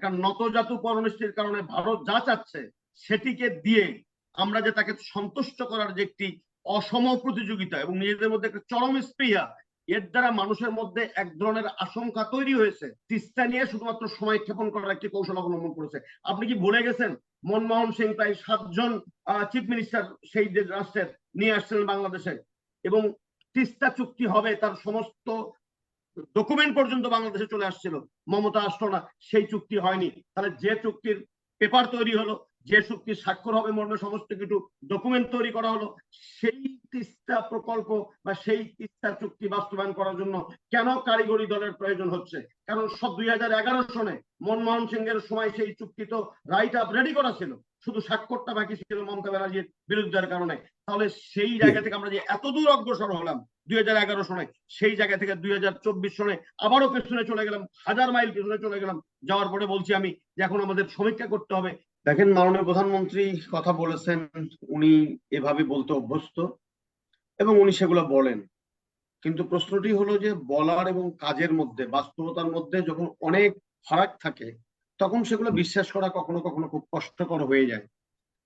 একটা নতজাতু পরনিষ্ঠির কারণে ভারত যা চাচ্ছে সেটিকে দিয়ে আমরা যে তাকে সন্তুষ্ট করার যে একটি অসম প্রতিযোগিতা এবং নিজেদের মধ্যে একটা চরম স্পৃহা, এর দ্বারা মানুষের মধ্যে এক ধরনের আশঙ্কা তৈরি হয়েছে। তিস্তা নিয়ে শুধুমাত্র সময় ক্ষেপণ করার একটি কৌশল অবলম্বন করেছে। আপনি কি ভুলে গেছেন? মনমোহন সিং প্রায় সাতজন চিফ মিনিস্টার সেই রাষ্ট্রের নিয়ে আসছিলেন বাংলাদেশে এবং তিস্তা চুক্তি হবে তার সমস্ত ডকুমেন্ট পর্যন্ত বাংলাদেশে চলে আসছিল মমতা আসলো না সেই চুক্তি হয়নি। তাহলে যে চুক্তির পেপার তৈরি হলো যে চুক্তি স্বাক্ষর হবে মর্মে সমস্ত কিছু ডকুমেন্ট তৈরি করা হলো সেই তিস্তা প্রকল্প বা সেই তিস্তা চুক্তি বাস্তবায়ন করার জন্য কেন কারিগরি দলের প্রয়োজন হচ্ছে? কারণ সব দুই হাজার এগারো সনে মনমোহন সিং এর সময় সেই চুক্তি তো রাইট আপ রেডি করা ছিল। শুধু স্বাক্ষরটা বাকি ছিল মমতা ব্যানার্জির বিরুদ্ধের কারণে। তাহলে সেই জায়গা থেকে আমরা যে এত দূর অগ্রসর হলাম দুই হাজার এগারো সনে, সেই জায়গা থেকে দুই হাজার চব্বিশ সনে আবারও পেছনে চলে গেলাম, হাজার মাইল পেছনে চলে গেলাম। যাওয়ার পরে বলছি আমি এখন আমাদের সমীক্ষা করতে হবে। দেখেন মাননীয় প্রধানমন্ত্রী কথা বলেছেন, উনি এভাবে বলতে অভ্যস্ত এবং উনি সেগুলো বলেন। কিন্তু প্রশ্নটি হলো যে বলার এবং কাজের মধ্যে, বাস্তবতার মধ্যে যখন অনেক ফারাক থাকে, তখন সেগুলো বিশ্বাস করা কখনো কখনো খুব কষ্টকর হয়ে যায়।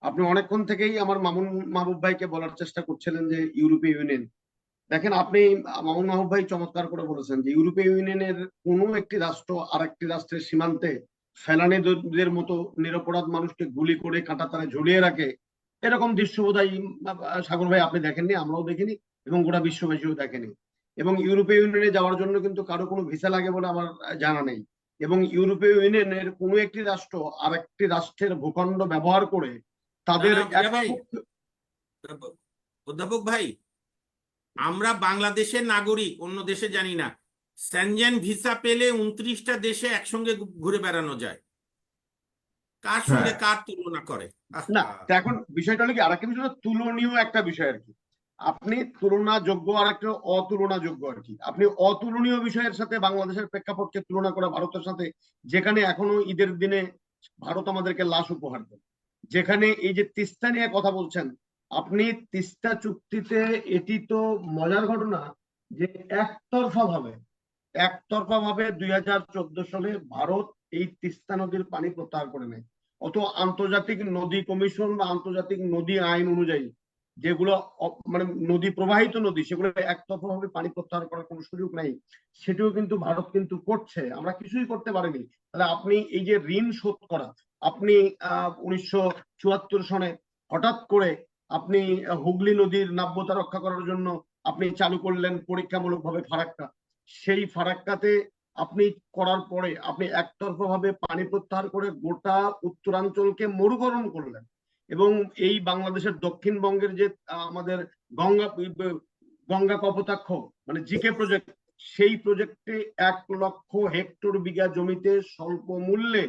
আপনি অনেকক্ষণ থেকেই আমার মামুন মাহবুব ভাইকে বলার চেষ্টা করছিলেন যে ইউরোপীয় ইউনিয়ন দেখেন আপনি মামুন মাহবুব ভাই চমৎকার করে বলেছেন যে ইউরোপীয় ইউনিয়নের কোনো একটি রাষ্ট্র আর একটি রাষ্ট্রের সীমান্তে ফেলানিদের মতো নিরপরাধ মানুষকে গুলি করে কাঁটা তারা ঝুলিয়ে রাখে এরকম দৃশ্য বোধহয় সাগর ভাই আপনি দেখেননি আমরাও দেখিনি এবং গোটা বিশ্ববাসীও দেখেনি। এবং ইউরোপীয় ইউনিয়নে যাওয়ার জন্য কিন্তু কারও কোনো ভিসা লাগে বলে আমার জানা নেই। এবং ইউরোপীয় ইউনিয়নের কোনো একটি রাষ্ট্র আর একটি রাষ্ট্রের ভূখণ্ড ব্যবহার করে তাদের অধ্যাপক ভাই আমরা বাংলাদেশের নাগরিক অন্য দেশে জানি না। স্যানজেন ভিসা পেলে উনত্রিশটা দেশে একসঙ্গে ঘুরে বেড়ানো যায়। কার সঙ্গে হ্যাঁ। কার তুলনা করে? না এখন বিষয়টা হলো কি আরেকটা বিষয় তুলনীয় একটা বিষয় আর কি। আপনি তুলনাযোগ্য আর একটা অতুলনাযোগ্য আর কি। আপনি অতুলনীয় বিষয়ের সাথে বাংলাদেশের প্রেক্ষাপটকে তুলনা করা ভারতের সাথে যেখানে এখনও ঈদের দিনে ভারত আমাদেরকে লাশ উপহার দেয়। যেখানে এই যে তিস্তা নিয়ে কথা বলছেন আপনি তিস্তা চুক্তিতে এটি তো মজার ঘটনা যে একতরফা ভাবে একতরফা ভাবে দুই হাজার চোদ্দ সালে ভারত এই তিস্তা নদীর পানি প্রত্যাহার করে নেয়। অত আন্তর্জাতিক নদী কমিশন বা আন্তর্জাতিক নদী আইন অনুযায়ী যেগুলো মানে নদী প্রবাহিত নদী, সেগুলো একতরফা ভাবে পানি প্রত্যাহার করার কোনো সুযোগ নাই, সেটিও কিন্তু ভারত কিন্তু করছে। আমরা কিছুই করতে পারিনি। তাহলে আপনি এই যে ঋণ শোধ করা, আপনি, আহ, উনিশশো চুয়াত্তর সনে হঠাৎ করে আপনি হুগলি নদীর নাব্যতা রক্ষা করার জন্য আপনি চালু করলেন পরীক্ষামূলকভাবে ফারাক্কা। সেই ফারাক্কাতে আপনি করার পরে আপনি একতরফা ভাবে পানি প্রত্যাহার করে গোটা উত্তরাঞ্চলকে মরুকরণ করলেন এবং এই বাংলাদেশের দক্ষিণবঙ্গের যে আমাদের গঙ্গা গঙ্গা কপোতাক্ষ মানে জিকে প্রজেক্ট, সেই প্রজেক্টে এক লক্ষ হেক্টর বিঘা জমিতে স্বল্প মূল্যে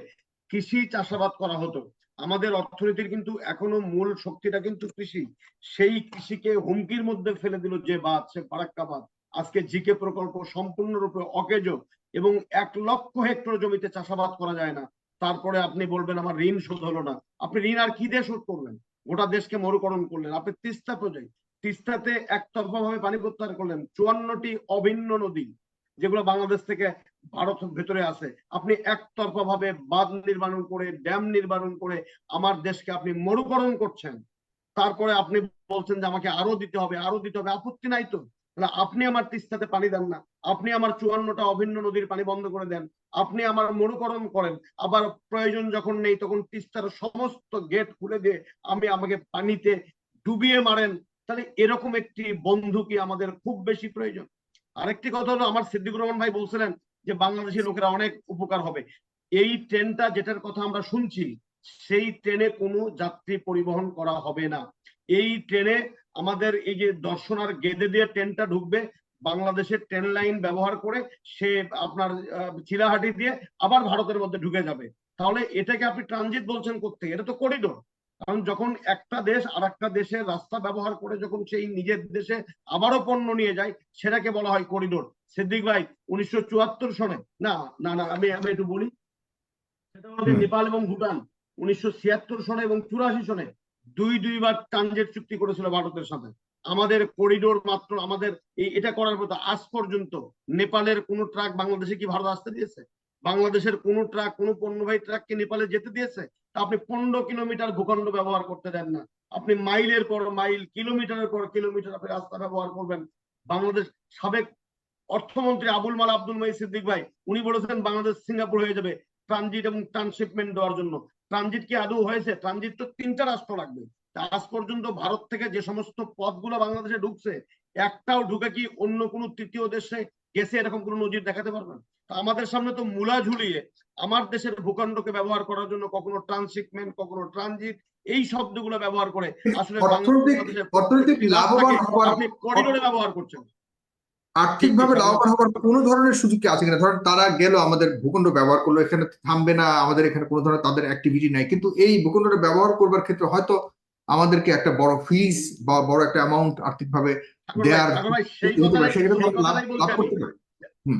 কৃষি চাষাবাদ করা হতো। আমাদের অর্থনীতির কিন্তু এখনও মূল শক্তিটা কিন্তু কৃষি। সেই কৃষিকে হুমকির মধ্যে ফেলে দিল যে বাদ সে ফারাক্কা বাদ আজকে জিকে প্রকল্প সম্পূর্ণরূপে অকেজ এবং এক লক্ষ হেক্টর জমিতে চাষাবাদ করা যায় না। তারপরে আপনি বলবেন, আমার ঋণ শোধ হলো না। আপনি ঋণ আর কি দিয়ে শোধ করলেন? গোটা দেশকে মরুকরণ করলেন। আপনি তিস্তা প্রজেক্ট তিস্তাতে একতরফা ভাবে পানি প্রত্যাহার করলেন। চুয়ান্নটি অভিন্ন নদী, যেগুলো বাংলাদেশ থেকে ভারত ভেতরে আছে। আপনি একতরফা ভাবে বাঁধ নির্মাণ করে, ড্যাম নির্মাণ করে আমার দেশকে আপনি মরুকরণ করছেন। তারপরে আপনি বলছেন যে আমাকে আরও দিতে হবে, আরও দিতে হবে। আপত্তি নাই তো। তাহলে আপনি আমার তিস্তাতে পানি দেন না। আপনি আমার চুয়ান্নটা অভিন্ন নদীর পানি বন্ধ করে দেন। আপনি আমার মরুকরণ করেন। আবার প্রয়োজন যখন নেই তখন তিস্তার সমস্ত গেট খুলে দিয়ে আমি আমাকে পানিতে ডুবিয়ে মারেন। তাহলে এরকম একটি বন্ধু কি আমাদের খুব বেশি প্রয়োজন? আরেকটি কথা হলো, আমার সিদ্দিকুর রহমান ভাই বলছিলেন যে বাংলাদেশি লোকেরা অনেক উপকার হবে। এই ট্রেনটা যেটার কথা আমরা শুনছি, সেই ট্রেনে কোনো যাত্রী পরিবহন করা হবে না। এই ট্রেনে আমাদের এই যে দর্শনার গেদে দিয়ে ট্রেনটা ঢুকবে, বাংলাদেশের ট্রেন লাইন ব্যবহার করে সে আপনার চিলাহাটি দিয়ে আবার ভারতের মধ্যে ঢুকে যাবে। তাহলে এটাকে আপনি ট্রানজিট বলছেন করতে এটা তো করিডোর কারণ যখন একটা দেশ আর একটা দেশের রাস্তা ব্যবহার করে যখন সেই নিজের দেশে আবারও পণ্য নিয়ে যায় সেটাকে বলা হয় করিডোর সিদ্দিক ভাই উনিশশো চুয়াত্তর সনে না না না আমি আমি একটু বলি। সেটা আমাদের নেপাল এবং ভুটান। উনিশশো ছিয়াত্তর সনে এবং চুরাশি সনে দুই দুইবার ট্রানজেট চুক্তি করেছিল ভারতের সাথে। আমাদের করিডোর মাত্র আমাদের এই এটা করার মতো আজ পর্যন্ত নেপালের কোন ট্রাক বাংলাদেশে কি ভারত আসতে দিয়েছে? বাংলাদেশের কোন ট্রাক কোন পণ্যবাহী ট্রাক কি নেপালে যেতে দিয়েছে? আপনি পনেরো কিলোমিটার ভূখণ্ড ব্যবহার করতে দেন না। আপনি মাইলের পর মাইল, কিলোমিটারের পর কিলোমিটার আপনি রাস্তা ব্যবহার করবেন। বাংলাদেশ সাবেক অর্থমন্ত্রী আবুল মাল আব্দুল মাই সিদ্দিক ভাই, উনি বলেছেন বাংলাদেশ সিঙ্গাপুর হয়ে যাবে। ট্রানজিট এবং ট্রান্সশিপমেন্ট দেওয়ার জন্য। ট্রানজিট কি আদৌ হয়েছে? ট্রানজিট তো তিনটা রাষ্ট্র লাগবে। আজ পর্যন্ত ভারত থেকে যে সমস্ত পথগুলো বাংলাদেশে ঢুকছে একটাও ঢুকে কি অন্য কোনো তৃতীয় দেশে গেছে এরকম কোনো নজির দেখাতে পারবেন? তা আমাদের সামনে তো মূলা ঝুলিয়ে আমার দেশের ভূখণ্ডকে ব্যবহার করার জন্য কখনো ট্রান্সশিপমেন্ট কখনো ট্রানজিট এই শব্দগুলো ব্যবহার করে আসলে অর্থনৈতিক লাভবান করিডোরে ব্যবহার করছেন। আর্থিকভাবে লাভবান হবার কোনো ধরনের সুযোগ কি আছে কিনা? ধরেন তারা গেল আমাদের ভূখণ্ড ব্যবহার করল এখানে থামবে না আমাদের এখানে কোনো ধরনের তাদের অ্যাক্টিভিটি নাই। কিন্তু এই ভূখণ্ডটা ব্যবহার করবার ক্ষেত্রে হয়তো আমাদেরকে একটা বড় ফিস বা বড় একটা অ্যামাউন্ট আর্থিকভাবে ঠাকুর ভাই, দেয়ার লাভ করতে পারে।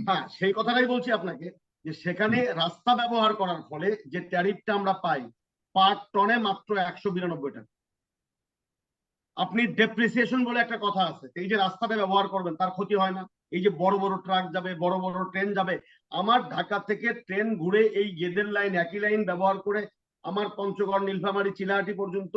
হ্যাঁ সেই কথাটাই বলছি আপনাকে যে সেখানে রাস্তা ব্যবহার করার ফলে যে ট্যারিফটা আমরা পাই পার টনে মাত্র একশো বিরানব্বই টাকা। আপনি ডেপ্রিসিয়েশন বলে একটা কথা আছে। এই যে রাস্তাটা ব্যবহার করবেন তার ক্ষতি হয় না। এই যে বড় বড় ট্রাক যাবে বড় বড় ট্রেন যাবে আমার ঢাকা থেকে ট্রেন ঘুরে এই গেদের লাইন একই লাইন ব্যবহার করে আমার পঞ্চগড় নীলফামারী চিলাহাটি পর্যন্ত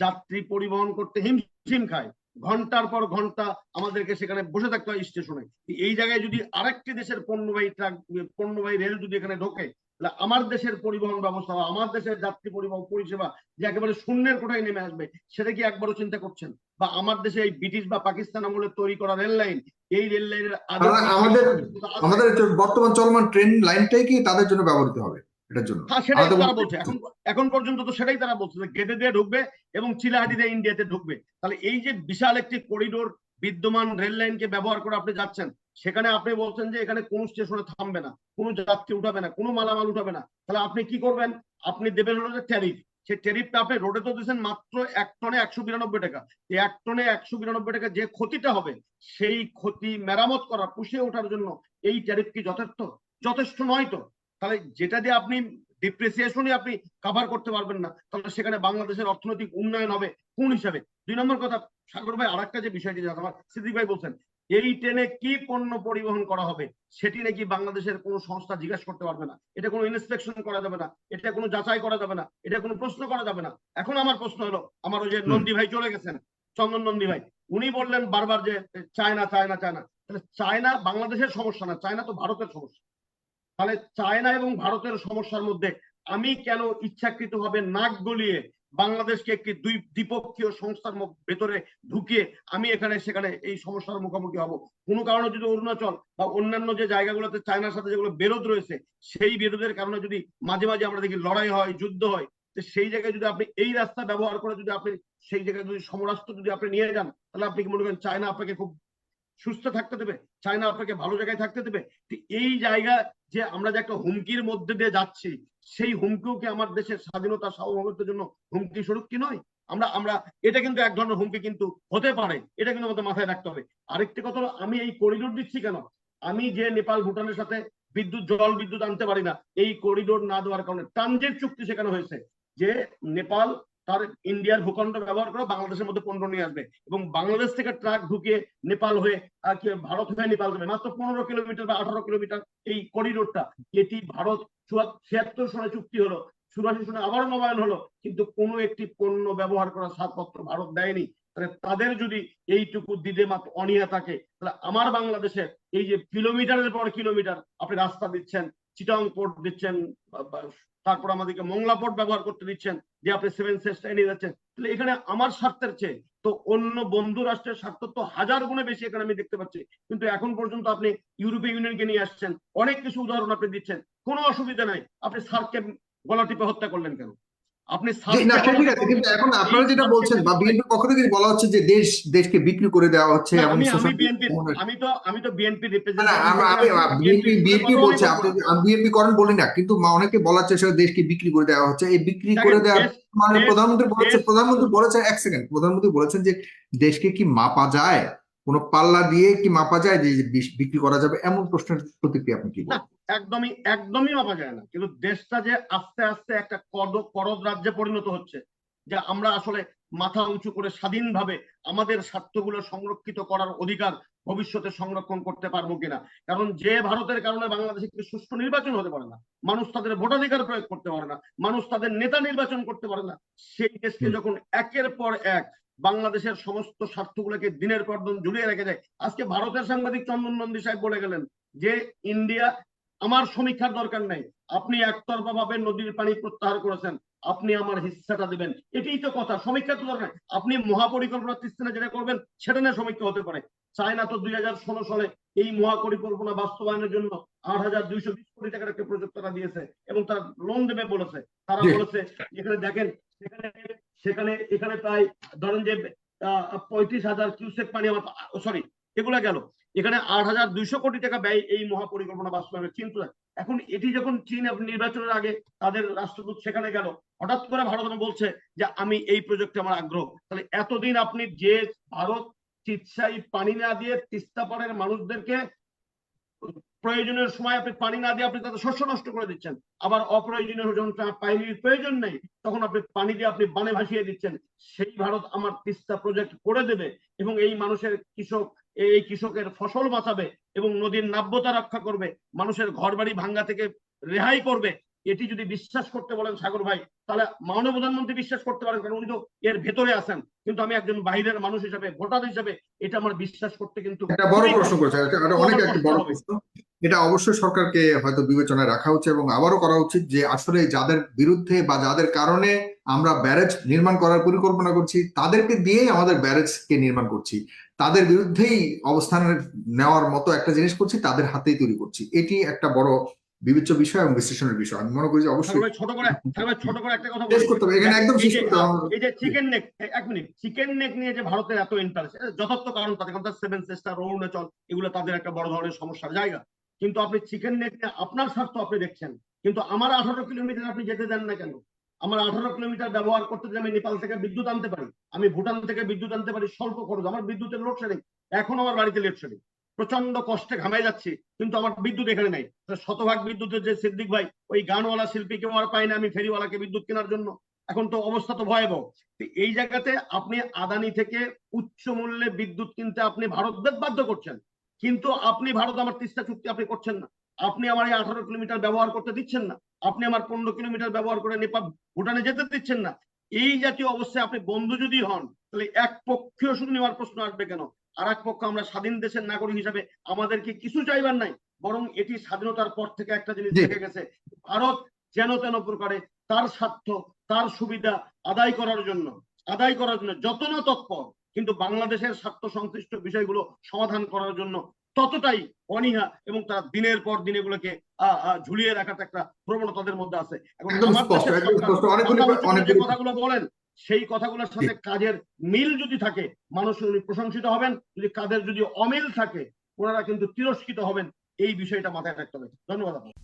যাত্রী পরিবহন করতে হিমশিম খায়। ঘণ্টার পর ঘণ্টা আমাদেরকে সেখানে বসে থাকতে হয় স্টেশনে। এই জায়গায় যদি আরেকটি দেশের পণ্যবাহী ট্রাক পণ্যবাহী রেল যদি এখানে ঢোকে তাহলে আমার দেশের পরিবহন ব্যবস্থা বা আমার দেশের যাত্রী পরিবহন পরিষেবা যে একেবারে শূন্যের কোঠায় নেমে আসবে সেটা কি একবারও চিন্তা করছেন? বা আমার দেশে এই ব্রিটিশ বা পাকিস্তান আমলে তৈরি করা রেল লাইন এই রেল লাইনের আমাদের আমাদের বর্তমান চলমান ট্রেন লাইনটাই কি তাদের জন্য ব্যবহৃত হবে? এটার জন্য। হ্যাঁ সেটাই তারা বলছে। এখন এখন পর্যন্ত তো সেটাই তারা বলছে গেটে দিয়ে ঢুকবে এবং চিলাহাটি দিয়ে ইন্ডিয়াতে ঢুকবে। তাহলে এই যে বিশাল একটি করিডোর বিদ্যমান রেল লাইনকে ব্যবহার করে আপনি যাচ্ছেন সেখানে আপনি বলছেন যে এখানে কোন স্টেশনে থামবে না কোনো যাত্রী উঠাবে না কোনো মালামাল উঠাবে না। তাহলে আপনি কি করবেন? আপনি দেবেন হলো যে ট্যারিফ। সেই ট্যারিফটা আপনি রোডে তো দিচ্ছেন মাত্র এক টনে একশো বিরানব্বই টাকা। এই এক টনে একশো বিরানব্বই টাকা যে ক্ষতিটা হবে সেই ক্ষতি মেরামত করা পুষিয়ে ওঠার জন্য এই ট্যারিফ কি যথেষ্ট? যথেষ্ট নয় তো। তাহলে যেটা দিয়ে আপনি ডিপ্রিসিয়েশনই আপনি কভার করতে পারবেন না তাহলে সেখানে বাংলাদেশের অর্থনৈতিক উন্নয়ন হবে কোন হিসাবে? দুই নম্বর কথা সাগর ভাই আরেকটা যে বিষয়টি আমার সিদ্দিক ভাই বলছেন এই ট্রেনে কি পণ্য পরিবহন করা হবে? সেটি নাকি বাংলাদেশের কোনো সংস্থা জিজ্ঞাসা করতে পারবে না। এটা কোনো ইন্সপেকশন করা যাবে না এটা কোনো যাচাই করা যাবে না এটা কোনো প্রশ্ন করা যাবে না। এখন আমার প্রশ্ন হলো আমার ওই যে। নন্দী ভাই চলে গেছেন চন্দন নন্দী ভাই উনি বললেন বারবার যে চায়না চায়না চায়না। তাহলে চায়না বাংলাদেশের সমস্যা না চায়না তো ভারতের সমস্যা। তাহলে চায়না এবং ভারতের সমস্যার মধ্যে আমি কেন ইচ্ছাকৃত ভাবে নাক গলিয়ে বাংলাদেশকে একটি দুই দ্বিপক্ষীয় সংস্থার ভেতরে ঢুকিয়ে আমি এখানে সেখানে এই সমস্যার মুখোমুখি হব? কোনো কারণে যদি অরুণাচল বা অন্যান্য যে জায়গাগুলোতে চায়নার সাথে যেগুলো বিরোধ রয়েছে, সেই বিরোধের কারণে যদি মাঝে মাঝে আমরা দেখি লড়াই হয়, যুদ্ধ হয়, তো সেই জায়গায় যদি আপনি এই রাস্তা ব্যবহার করে যদি আপনি সেই জায়গায় যদি সমরাস্ত্র যদি আপনি নিয়ে যান, তাহলে আপনি কি মনে করেন চায়না আপনাকে খুব সুস্থ থাকতে দেবে, চায়না আপনাকে ভালো জায়গায় থাকতে দেবে। এই জায়গা যে আমরা যে একটা হুমকির মধ্যে দিয়ে যাচ্ছি, সেই হুমকিও কি আমার দেশের স্বাধীনতা, সার্বভৌমত্বের জন্য হুমকি স্বরূপ কি নয়? আমরা আমরা, এটা কিন্তু এক ধরনের হুমকি কিন্তু হতে পারে, এটা কিন্তু আমাদের মাথায় রাখতে হবে। আরেকটি কথা আমি এই করিডোর দিচ্ছি কেন? আমি যে নেপাল, ভুটানের সাথে বিদ্যুৎ, জল বিদ্যুৎ আনতে পারি না, এই করিডোর না দেওয়ার কারণে, ট্রানজিট চুক্তি সেখানে হয়েছে যে নেপাল তার ইন্ডিয়ার ভূখণ্ড ব্যবহার করে বাংলাদেশের মধ্যে পণ্য নিয়ে আসবে এবং বাংলাদেশ থেকে ট্রাক ঢুকিয়ে নেপাল হয়ে ভারত হয়ে নেপাল যাবে। মাত্র পনেরো কিলোমিটার বা আঠারো কিলোমিটার এই করিডোরটা এটি ভারত ছিয়াত্তর সনে চুক্তি হলো, চুরাশি সনে আবার নবায়ন হলো, কিন্তু কোনো একটি পণ্য ব্যবহার করার ছাড়পত্র ভারত দেয়নি। তাহলে তাদের যদি এইটুকু দিতে মাত্র অনীহা থাকে, তাহলে আমার বাংলাদেশের এই যে কিলোমিটারের পর কিলোমিটার আপনি রাস্তা দিচ্ছেন চিটং পোর্ট দিচ্ছেন তারপর আমাদেরকে মংলা পোর্ট ব্যবহার করতে দিচ্ছেন, যে আপনি সেভেন সেস্ট এনে যাচ্ছেন তাহলে এখানে আমার স্বার্থের চেয়ে তো অন্য বন্ধু রাষ্ট্রের স্বার্থ তো হাজার গুণে বেশি এখানে আমি দেখতে পাচ্ছি। কিন্তু এখন পর্যন্ত আপনি ইউরোপীয় ইউনিয়নকে নিয়ে আসছেন, অনেক কিছু উদাহরণ আপনি দিচ্ছেন, কোনো অসুবিধা নাই। আপনি সার্ককে গলা টিপে হত্যা করলেন কেন? আপনি না ঠিক আছে কিন্তু এখন আপনারা যেটা বলছেন বা বিএনপি পক্ষ থেকে বলা হচ্ছে যে দেশ দেশকে বিক্রি করে দেওয়া হচ্ছে এবং আমি আমি বিএনপি আমি তো আমি তো বিএনপি বিএনপি বিএনপি বলছে আপনি বিএনপি করেন বলি না কিন্তু মা- অনেকে বলার চেষ্টা দেশকে বিক্রি করে দেওয়া হচ্ছে। এই বিক্রি করে দেওয়া মানে প্রধানমন্ত্রী বলেছেন দেশ- প্রধানমন্ত্রী বলেছেন এক সেকেন্ড প্রধানমন্ত্রী বলেছেন যে দেশকে কি মাপা যায়? কোন পাল্লা দিয়ে কি মাপা যায় যে বিক্রি করা যাবে? এমন প্রশ্নের প্রতিক্রিয়া আপনি কি একদমই একদমই মাপা যায় না। কিন্তু দেশটা যে আস্তে আস্তে একটা কদ করদ রাজ্যে পরিণত হচ্ছে যে আমরা আসলে মাথা উঁচু করে স্বাধীনভাবে আমাদের স্বার্থগুলো সংরক্ষিত করার অধিকার ভবিষ্যতে সংরক্ষণ করতে পারব কিনা? কারণ যে ভারতের কারণে বাংলাদেশে একটি সুষ্ঠু নির্বাচন হতে পারে না। মানুষ তাদের ভোটাধিকার প্রয়োগ করতে পারে না। মানুষ তাদের নেতা নির্বাচন করতে পারে না। সেই দেশকে যখন একের পর এক বাংলাদেশের সমস্ত স্বার্থগুলোকে দিনের পর দিন ঝুলিয়ে রেখে যায় আজকে ভারতের সাংবাদিক চন্দন নন্দী সাহেব বলে গেলেন যে, ইন্ডিয়া, আমার সমীক্ষার দরকার নাই। আপনি একতরফা ভাবে নদীর পানি প্রত্যাহার করেছেন। আপনি আমার হিস্সাটা দিবেন। এটাই তো কথা। সমীক্ষা তো দরকার। আপনি মহাপরিকল্পনা তিস্তানা যেটা করবেন, সেটা নিয়ে সমীক্ষা হতে পারে। চায়না তো দুই হাজার ষোলো সালে এই মহাপরিকল্পনা বাস্তবায়নের জন্য আট হাজার দুইশো বিশ কোটি টাকার একটা প্রজেক্ট তারা দিয়েছে এবং তারা লোন দেবে বলেছে। তারা বলেছে এখানে দেখেন সেখানে সেখানে এখানে প্রায় ধরেন যে পঁয়ত্রিশ হাজার কিউসেক পানি আমার সরি এগুলা গেল। এখানে আট হাজার দুইশো কোটি টাকা ব্যয় এই মহাপরিকল্পনা বাস্তবায়নের চিন্তা। এখন এটি যখন চীন নির্বাচনের আগে তাদের রাষ্ট্রদূত সেখানে গেল হঠাৎ করে ভারত বলছে যে আমি এই প্রজেক্টে আমার আগ্রহ। তাহলে এতদিন আপনি যে ভারত চিৎসাই পানি না দিয়ে তিস্তা পাড়ের মানুষদেরকে প্রয়োজনের সময় আপনি পানি না দিয়ে আপনি তাদের শস্য নষ্ট করে দিচ্ছেন। আবার অপ্রয়োজনীয় যখন পানির প্রয়োজন নেই, তখন আপনি পানি দিয়ে আপনি বানে ভাসিয়ে দিচ্ছেন। সেই ভারত আমার তিস্তা প্রজেক্ট করে দেবে এবং এই মানুষের কৃষক, এই কৃষকের ফসল বাঁচাবে এবং নদীর নাব্যতা রক্ষা করবে, মানুষের ঘর বাড়ি ভাঙ্গা থেকে রেহাই করবে। এটি যদি বিশ্বাস করতে বলেন সাগর ভাই তাহলে মাননীয় প্রধানমন্ত্রী বিশ্বাস করতে পারেন কারণ উনি তো এর ভেতরে আছেন। কিন্তু আমি একজন বাইরের মানুষ হিসেবে ভোটার হিসেবে এটা আমার বিশ্বাস করতে কিন্তু একটা বড় প্রশ্ন করেছে। এটা এটা অনেক একটা বড় প্রশ্ন। এটা অবশ্যই সরকারকে হয়তো বিবেচনায় রাখা উচিত এবং আবারও করা উচিত যে আসলে যাদের বিরুদ্ধে বা যাদের কারণে আমরা ব্যারেজ নির্মাণ করার পরিকল্পনা করছি তাদেরকে দিয়েই আমাদের ব্যারেজকে নির্মাণ করছি। তাদের বিরুদ্ধেই অবস্থান নেওয়ার মতো একটা জিনিস করছি তাদের হাতেই তৈরি করছি। এটি একটা বড় বিবেচ্য বিষয় এবং বিশ্লেষণের বিষয়। আমি মনে করি যে অবশ্যই ছোট করে ছোট করে একটা কথা শেষ করতে হবে। এখানে একদম শেষ করতে হবে এই যে চিকেন নেক এক মিনিট চিকেন নেক নিয়ে যে ভারতের এত ইন্টারেস্ট যথার্থ কারণ তাদের কারণ সেভেন সিস্টার অরুণাচল এগুলো তাদের একটা বড় ধরনের সমস্যার জায়গা। কিন্তু আপনি চিকেন নেক নিয়ে আপনার স্বার্থ আপনি দেখছেন। কিন্তু আমার আঠারো কিলোমিটার আপনি যেতে দেন না কেন? আমার আঠারো কিলোমিটার ব্যবহার করতে যে আমি নেপাল থেকে বিদ্যুৎ আনতে পারি। আমি ভুটান থেকে বিদ্যুৎ আনতে পারি স্বল্প খরচ। আমার বিদ্যুতের লোডশেডিং এখন আমার বাড়িতে লোডশেডিং প্রচণ্ড কষ্টে ঘামাই যাচ্ছি, কিন্তু আমার বিদ্যুৎ এখানে নাই। শতভাগ বিদ্যুতের যে সিদ্দিক ভাই, ওই গানওয়ালা শিল্পীকেও আর পাই না আমি ফেরিওয়ালাকে বিদ্যুৎ কেনার জন্য। এখন তো অবস্থা তো ভয়াবহ। এই জায়গাতে আপনি আদানি থেকে উচ্চ মূল্যে বিদ্যুৎ কিনতে আপনি ভারতদের বাধ্য করছেন। কিন্তু আপনি ভারত আমার তিস্তা চুক্তি আপনি করছেন না। আপনি আমার এই আঠারো কিলোমিটার ব্যবহার করতে দিচ্ছেন না। আপনি আমার পনেরো কিলোমিটার ব্যবহার করে নেপাল, ভুটানে যেতে দিচ্ছেন না। এই জাতীয় অবস্থায় আপনি বন্ধু যদি হন, তাহলে এক পক্ষীয় শুধু নেওয়ার প্রশ্ন আসবে কেন? আর এক পক্ষ আমরা স্বাধীন দেশের নাগরিক হিসাবে আমাদেরকে কিছু চাইবার নাই বরং এটি স্বাধীনতার পর থেকে একটা জিনিস। দেখে গেছে। ভারত যেন তেন প্রকারে তার স্বার্থ তার সুবিধা আদায় করার জন্য আদায় করার জন্য যত না তৎপর কিন্তু বাংলাদেশের স্বার্থ সংশ্লিষ্ট বিষয়গুলো সমাধান করার জন্য ততটাই অনীহা এবং তারা দিনের পর দিন এগুলোকে ঝুলিয়ে রাখার একটা প্রবণতা তাদের মধ্যে আছে। এখন কথাগুলো বলেন সেই কথাগুলোর সাথে কাজের মিল যদি থাকে মানুষ উনি প্রশংসিত হবেন। যদি কাজের যদি অমিল থাকে ওনারা কিন্তু তিরস্কৃত হবেন। এই বিষয়টা মাথায় রাখতে হবে। ধন্যবাদ আপনাকে।